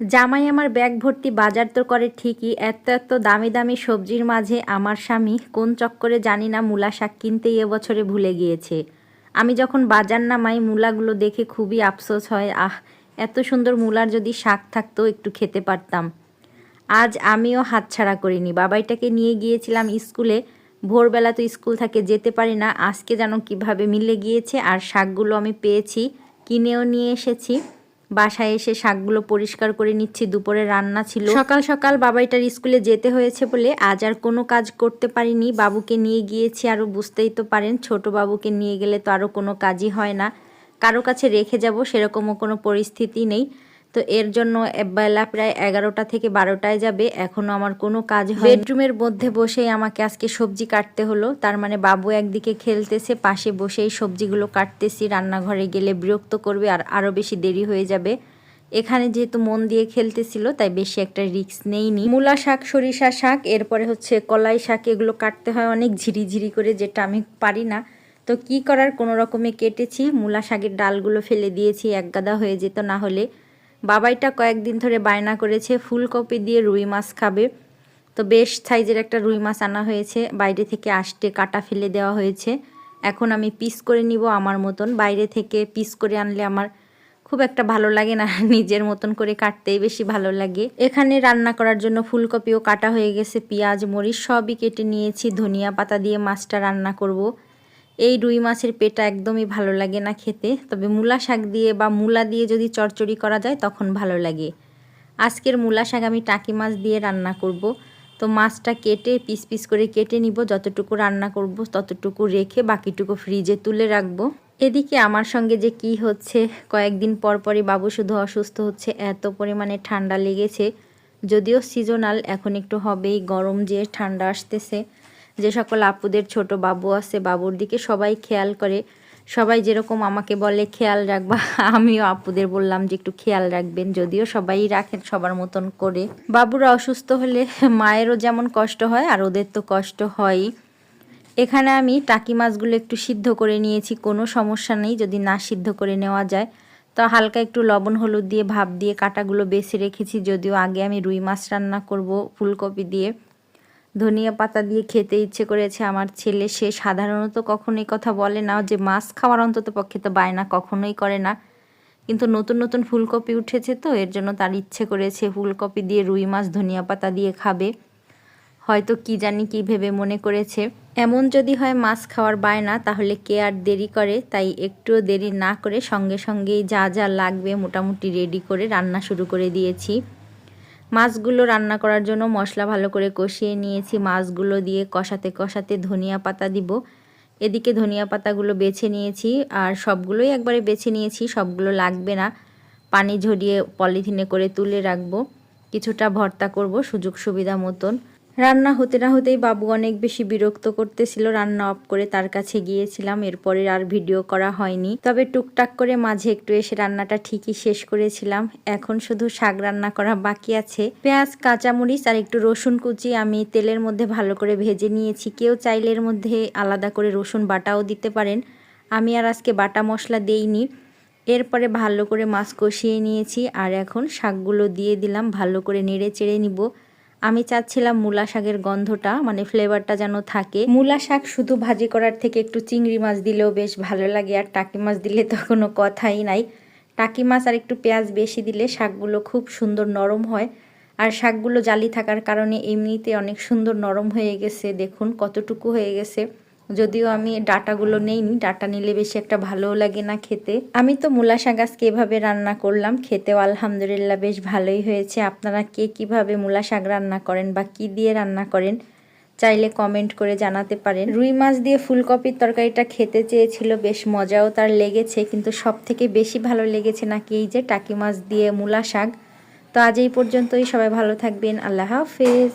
জামাই আমার ব্যাগ ভর্তি বাজার তো করে ঠিকই, এত এত দামি দামি সবজির মাঝে আমার স্বামী কোন চক্করে জানি না মূলা শাক কিনতেই এবছরে ভুলে গিয়েছে। আমি যখন বাজার নামাই, মূলাগুলো দেখে খুবই আফসোস হয়, আহ, এত সুন্দর মূলার যদি শাক থাকতো একটু খেতে পারতাম। আজ আমিও হাতছাড়া করিনি, বাবাইটাকে নিয়ে গিয়েছিলাম স্কুলে, ভোরবেলা তো স্কুল থাকে যেতে পারি না, আজকে যেন কীভাবে মিলে গিয়েছে আর শাকগুলো আমি পেয়েছি, কিনেও নিয়ে এসেছি। বাসায় এসে শাকগুলো পরিষ্কার করে নিচ্ছি, দুপুরে রান্না ছিল। সকাল সকাল বাবাইটার স্কুলে যেতে হয়েছে বলে আজ আর কোনো কাজ করতে পারিনি। বাবুকে নিয়ে গিয়েছি আরও বুঝতেই তো পারেন, ছোট বাবুকে নিয়ে গেলে তো আরও কোনো কাজই হয় না। কারও কাছে রেখে যাব, সেরকমও কোনো পরিস্থিতি নেই। তো এর জন্য বেলা প্রায় এগারোটা থেকে বারোটায় যাবে। এখনও আমার কোনো কাজ হয় বেডরুমের মধ্যে বসেই আমাকে আজকে সবজি কাটতে হলো। তার মানে বাবু একদিকে খেলতেছে, পাশে বসেই সবজিগুলো কাটতেছি। রান্নাঘরে গেলে বিরক্ত করবে আর আরও বেশি দেরি হয়ে যাবে। এখানে যেহেতু মন দিয়ে খেলতেছিল, তাই বেশি একটা রিস্ক নেইনি। মূলা শাক, সরিষা শাক, এরপরে হচ্ছে কলাই শাক, এগুলো কাটতে হয় অনেক ঝিরিঝিরি করে, যেটা আমি পারি না। তো কি করার? কোনো রকমে কেটেছি। মূলা শাকের ডালগুলো ফেলে দিয়েছি এক গাদা হয়ে যেত না হলে। বাবাইটা কয়েকদিন ধরে বায়না করেছে, ফুলকপি দিয়ে রুই মাছ খাবে। তো বেশ সাইজের একটা রুই মাছ আনা হয়েছে, বাইরে থেকে আসতে কাটা ফেলে দেওয়া হয়েছে। এখন আমি পিস করে নিব আমার মতন, বাইরে থেকে পিস করে আনলে আমার খুব একটা ভালো লাগে না, নিজের মতন করে কাটতেই বেশি ভালো লাগে। এখানে রান্না করার জন্য ফুলকপিও কাটা হয়ে গেছে, পেঁয়াজ, মরিচ সবই কেটে নিয়েছি, ধনিয়া পাতা দিয়ে মাছটা রান্না করব। এই রুই মাছের পেটা একদমই ভালো লাগে না খেতে। তবে মূলা শাক দিয়ে বা মূলা দিয়ে যদি চচ্চড়ি করা যায়, তখন ভালো লাগে। আজকের মূলা শাক আমি টাকি মাছ দিয়ে রান্না করব। তো মাছটা কেটে, পিস পিস করে কেটে নিব। যতটুকু রান্না করব, ততটুকু রেখে বাকিটুকু ফ্রিজে তুলে রাখব। এদিকে আমার সঙ্গে যে কি হচ্ছে, কয়েকদিন পর পরই বাবু শুধু অসুস্থ হচ্ছে, এত পরিমাণে ঠান্ডা লেগেছে। যদিও সিজনাল এখন একটু হবেই, গরম যে ঠান্ডা আসতেছে। যে সকল আপুদের ছোট বাবু আছে, বাবুর দিকে সবাই খেয়াল করে। সবাই যেরকম আমাকে বলে, খেয়াল রাখবা। আমিও আপুদের বললাম যে, একটু খেয়াল রাখবেন। যদিও সবাই রাখেন সবার মতন করে। বাবুরা অসুস্থ হলে মায়েরও যেমন কষ্ট হয়, আর ওদের তো কষ্ট হয়ই এখানে আমি টাকি মাছগুলো একটু সিদ্ধ করে নিয়েছি, কোনো সমস্যা নেই, যদি না সিদ্ধ করে নেওয়া যায়। তো হালকা একটু লবণ, হলুদ দিয়ে ভাপ দিয়ে কাটাগুলো বেছে রেখেছি, যদিও আগে আমি রুই মাছ রান্না করব, ফুলকপি দিয়ে। ধনিয়া পাতা দিয়ে খেতে ইচ্ছে করেছে আমার ছেলে। সে সাধারণত কখনোই কথা বলে না যে মাছ খাওয়ার অন্তত পক্ষে তো বায়না কখনোই করে না। কিন্তু নতুন নতুন ফুলকপি উঠেছে তো, এর জন্য তার ইচ্ছে করেছে ফুলকপি দিয়ে রুই মাছ ধনিয়া পাতা দিয়ে খাবে। হয়তো কি জানি কি ভেবে মনে করেছে। এমন যদি হয় মাছ খাওয়ার বায়না, তাহলে কে আর দেরি করে? তাই একটুও দেরি না করে সঙ্গে সঙ্গেই যা যা লাগবে মোটামুটি রেডি করে রান্না শুরু করে দিয়েছি। মাছগুলো রান্না করার জন্য মশলা ভালো করে কষিয়ে নিয়েছি। মাছগুলো দিয়ে কষাতে কষাতে ধনিয়া পাতা দিব। এদিকে ধনিয়া পাতাগুলো বেছে নিয়েছি আর সবগুলোই একবারে বেছে নিয়েছি, সবগুলো লাগবে না। পানি ঝরিয়ে পলিথিনে করে তুলে রাখব। কিছুটা ভর্তা করব, সুযোগ সুবিধা মতন। রান্না হতে না হতেই বাবু অনেক বেশি বিরক্ত করতেছিল, রান্না অফ করে তার কাছে গিয়েছিলাম, এরপরে আর ভিডিও করা হয়নি। তবে টুকটাক করে মাঝে একটু এসে রান্নাটা ঠিকই শেষ করেছিলাম। এখন শুধু শাক রান্না করা বাকি আছে। পেঁয়াজ, কাঁচামরিচ আর একটু রসুন কুচি আমি তেলের মধ্যে ভালো করে ভেজে নিয়েছি। কেউ চাইলে এর মধ্যে আলাদা করে রসুন বাটাও দিতে পারেন। আমি আর আজকে বাটা মশলা দেইনি। এরপরে ভালো করে মাছ কষিয়ে নিয়েছি আর এখন শাকগুলো দিয়ে দিলাম, ভালো করে নেড়ে চেড়ে নিব। আমি চাচ্ছিলাম মূলা শাকের গন্ধটা মানে ফ্লেভারটা যেন থাকে। মূলা শাক শুধু ভাজি করার থেকে একটু চিংড়ি মাছ দিলেও বেশ ভালো লাগে, আর টাকি মাছ দিলে তো কোনো কথাই নাই। টাকি মাছ আর একটু পেঁয়াজ বেশি দিলে শাকগুলো খুব সুন্দর নরম হয়। আর শাকগুলো জালি থাকার কারণে এমনিতে অনেক সুন্দর নরম হয়ে গেছে, দেখুন কতটুকু হয়ে গেছে। যদিও আমি ডাটাগুলো নেইনি, ডাটা নিলে বেশি একটা ভালোও লাগে না খেতে। আমি তো মূলা শাক আজকে এভাবে রান্না করলাম, খেতেও আলহামদুলিল্লাহ বেশ ভালোই হয়েছে। আপনারা কে কীভাবে মূলা শাক রান্না করেন বা কি দিয়ে রান্না করেন, চাইলে কমেন্ট করে জানাতে পারেন। রুই মাছ দিয়ে ফুলকপির তরকারিটা খেতে চেয়েছিল, বেশ মজাও তার লেগেছে, কিন্তু সব থেকে বেশি ভালো লেগেছে নাকি এই যে টাকি মাছ দিয়ে মূলা শাক। তো আজ এই পর্যন্তই, সবাই ভালো থাকবেন, আল্লাহ হাফেজ।